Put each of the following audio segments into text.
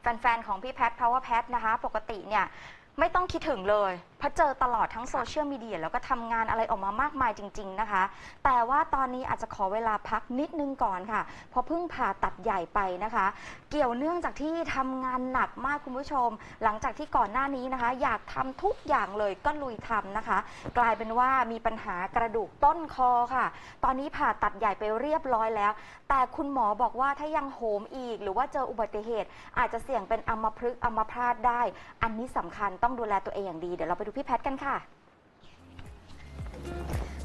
แฟนๆ ของพี่แพท power แพทนะคะ ปกติเนี่ยไม่ต้องคิดถึงเลยเพราะเจอตลอดทั้งโซเชียลมีเดียแล้วก็ทำงานอะไรออกมามากมายจริง ๆนะคะ แต่ว่าตอนนี้อาจจะขอเวลาพักนิดนึงก่อนค่ะ เพราะเพิ่งผ่าตัดใหญ่ไปนะคะ เกี่ยวเนื่องจากที่ทำงานหนักมากคุณผู้ชม หลังจากที่ก่อนหน้านี้นะคะ อยากทำทุกอย่างเลยก็ลุยทำนะคะ กลายเป็นว่ามีปัญหากระดูกต้นคอค่ะ ตอนนี้ผ่าตัดใหญ่ไปเรียบร้อยแล้ว แต่คุณหมอบอกว่าถ้ายังโหมอีก หรือว่าเจออุบัติเหตุ อาจจะเสี่ยงเป็นอัมพฤกษ์อัมพาตได้ อันนี้สำคัญต้องดูแลตัวเองอย่างดีเดี๋ยวเราไปดูพี่แพทกันค่ะ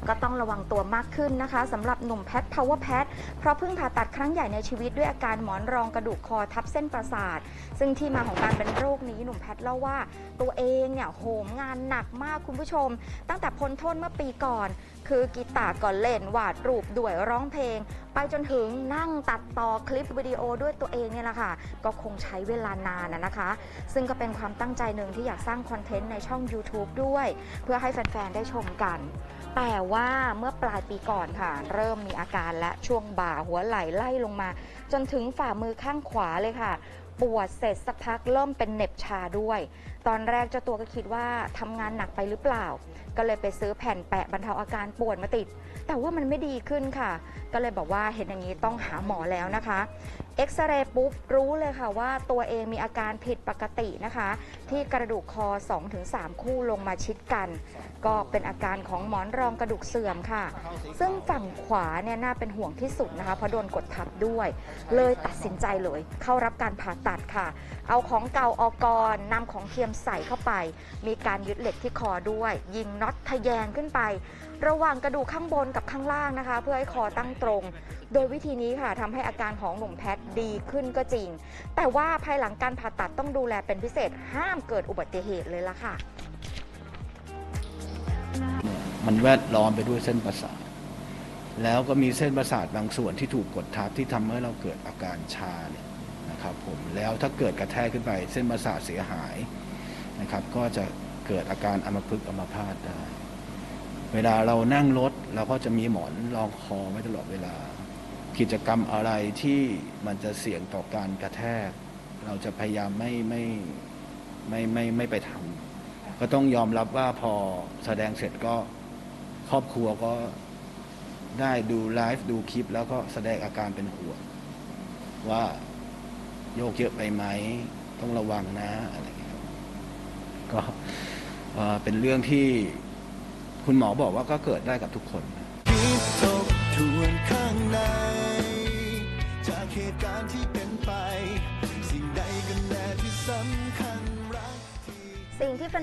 ก็ต้องระวังตัวมากขึ้นนะคะสำหรับหนุ่มแพท power แพทเพราะเพิ่งผ่าตัดครั้งใหญ่ในชีวิตด้วยอาการหมอนรองกระดูกคอทับเส้นประสาท ซึ่งที่มาของการเป็นโรคนี้หนุ่มแพทเล่าว่า ตัวเองเนี่ยโหมงานหนักมากคุณผู้ชม ตั้งแต่พ้นโทษเมื่อปีก่อน คือกีตาร์ก่อนเล่นวาดรูปด้วยร้องเพลง ไปจนถึงนั่งตัดต่อคลิปวิดีโอด้วยตัวเองเนี่ยแหละค่ะ ก็คงใช้เวลานานนะนะคะ ซึ่งก็เป็นความตั้งใจหนึ่งที่อยากสร้างคอนเทนต์ในช่อง YouTube ด้วย เพื่อให้แฟน ๆ ได้ชมกัน แต่ว่าเมื่อปลายปีก่อนค่ะ เริ่มมีอาการและช่วงบ่าหัวไหล่ไล่ลงมา จนถึงฝ่ามือข้างขวาเลยค่ะ ปวดเสร็จสักพักเริ่มเป็นเหน็บชาด้วย ตอนแรกเจ้าตัวก็คิดว่าทำงานหนักไปหรือเปล่า ก็เลยไปซื้อแผ่นแปะบรรเทาอาการปวดมาติด แต่ว่ามันไม่ดีขึ้นค่ะ ก็เลยบอกว่าเห็นอย่างนี้ต้องหาหมอแล้วนะคะเอ็กซเรย์ปุ๊บรู้เลยค่ะว่าตัวเองมีอาการผิดปกตินะคะ ที่กระดูกคอ 2-3 คู่ลงมาชิดกัน ก็เป็นอาการของหมอนรองกระดูกเสื่อมค่ะ ซึ่งฝั่งขวาเนี่ยน่าเป็นห่วงที่สุดนะคะเพราะโดนกดทับด้วย เลยตัดสินใจเลย เข้ารับการผ่าตัดค่ะ เอาของเก่าออกก่อนนำของเทียมใส่เข้าไป มีการยึดเหล็กที่คอด้วย ยิงน็อตทะแยงขึ้นไป ระหว่างกระดูกข้างบนกับข้างล่างนะคะ เพื่อให้คอตั้งตรง โดยวิธีนี้ค่ะทำให้อาการของหนุ่มแพทย์ดีขึ้นก็จริง แต่ว่าภายหลังการผ่าตัดต้องดูแลเป็นพิเศษห้ามเกิดอุบัติเหตุเลยล่ะค่ะมันแวดล้อมไปด้วยเส้นประสาท แล้วก็มีเส้นประสาทบางส่วนที่ถูกกดทับที่ทำให้เราเกิดอาการชาเนี่ยนะครับผม แล้วถ้าเกิดกระแทกขึ้นไปเส้นประสาทเสียหาย นะครับ ก็จะเกิดอาการอัมพฤกษ์อัมพาตได้ เวลาเรานั่งรถเราก็จะมีหมอนรองคอไว้ตลอดเวลา กิจกรรมอะไรที่มันจะเสี่ยงต่อการกระแทก เราจะพยายามไม่ไม่ไม่ไม่ไม่ไปทำก็ต้องยอมรับว่าพอแสดงเสร็จก็ครอบครัวก็ได้ดูไลฟ์ดูคลิป แล้วก็แสดงอาการเป็นห่วงว่าโยกเยอะไปไหม ต้องระวังนะอะไรอย่างเงี้ย ก็เป็นเรื่องที่คุณหมอบอกว่าก็เกิดได้กับทุกคน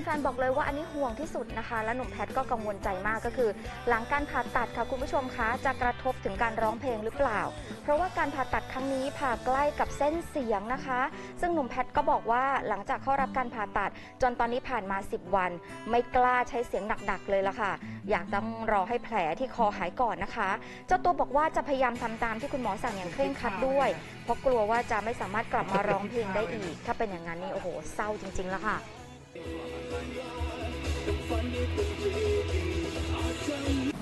ฟนๆบอกเลยว่าอันนี้ห่วงที่สุดนะคะ และหนุ่มแพทก็กังวลใจมากก็คือ หลังการผ่าตัดค่ะคุณผู้ชมคะจะกระทบถึงการร้องเพลงหรือเปล่า เพราะว่าการผ่าตัดครั้งนี้ผ่าใกล้กับเส้นเสียงนะคะ ซึ่งหนุ่มแพทก็บอกว่าหลังจากเข้ารับการผ่าตัด จนตอนนี้ผ่านมา 10 วัน ไม่กล้าใช้เสียงหนักๆเลยละค่ะ อยากต้องรอให้แผลที่คอหายก่อนนะคะ เจ้าตัวบอกว่าจะพยายามทำตามที่คุณหมอสั่งอย่างเคร่งครัดด้วย เพราะกลัวว่าจะไม่สามารถกลับมาร้องเพลงได้อีก ถ้าเป็นอย่างนั้นนี่โอ้โหเศร้าจริงๆแล้วค่ะ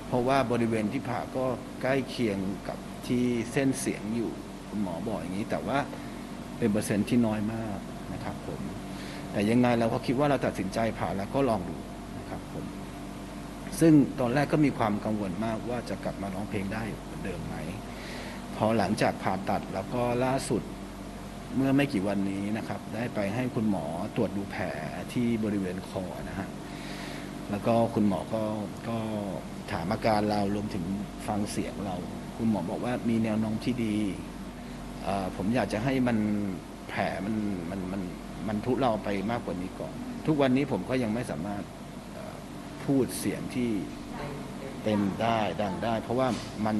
เพราะว่าบริเวณที่ผ่าก็ใกล้เคียงกับที่เส้นเสียงอยู่คุณหมอบอกอย่างนี้ แต่ว่าเป็นเปอร์เซ็นต์ที่น้อยมากนะครับผม แต่ยังไงเราก็คิดว่าเราตัดสินใจผ่าแล้วก็ลองดูนะครับผม ซึ่งตอนแรกก็มีความกังวลมากว่าจะกลับมาร้องเพลงได้เหมือนเดิมไหมพอหลังจากผ่าตัดแล้วก็ล่าสุด เมื่อไม่กี่วันนี้นะครับ ได้ไปให้คุณหมอตรวจดูแผลที่บริเวณคอนะฮะแล้วก็คุณหมอก็ก็ถามอาการเรารวมถึงฟังเสียงเรา คุณหมอบอกว่ามีแนวโน้มที่ดีเอ่อผมอยากจะให้มันแผลมันมันมันมันทุเราไปมากกว่านี้ก่อน ทุกวันนี้ผมก็ยังไม่สามารถเอ่อพูดเสียงที่เต็มได้ดังได้ เพราะว่ามัน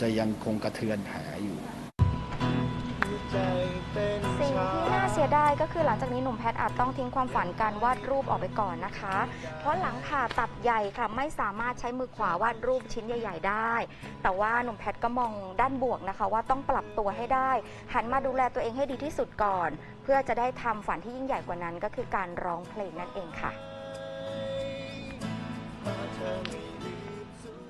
จะยังคงกระเทือนแผลอยู่ใจเป็น สิ่งที่น่าเสียดายก็คือหลังจากนี้หนุ่มแพทย์อาจต้องทิ้งความฝันการวาดรูปออกไปก่อนนะคะ เพราะหลังผ่าตัดใหญ่ค่ะไม่สามารถใช้มือขวาวาดรูปชิ้นใหญ่ ๆ ได้ แต่ว่าหนุ่มแพทย์ก็มองด้านบวกนะคะ ว่าต้องปรับตัวให้ได้ หันมาดูแลตัวเองให้ดีที่สุดก่อน เพื่อจะได้ทำฝันที่ยิ่งใหญ่กว่านั้นก็คือการร้องเพลงนั่นเองค่ะ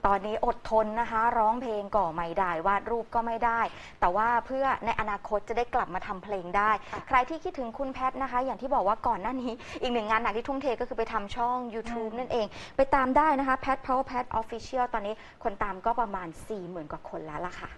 ตอนนี้อดทนนะคะ ร้องเพลงก็ไม่ได้วาดรูปก็ไม่ได้ แต่ว่าเพื่อในอนาคตจะได้กลับมาทำเพลงได้ ใครที่คิดถึงคุณแพทนะคะ อย่างที่บอกว่าก่อนหน้านี้ อีกหนึ่งงานหนักที่ทุ่มเทก็คือไปทำช่อง YouTube นั่นเอง ไปตามได้นะคะ Pat Power Pat Official ตอนนี้คนตามก็ประมาณ 40,000 กว่าคนแล้วล่ะค่ะ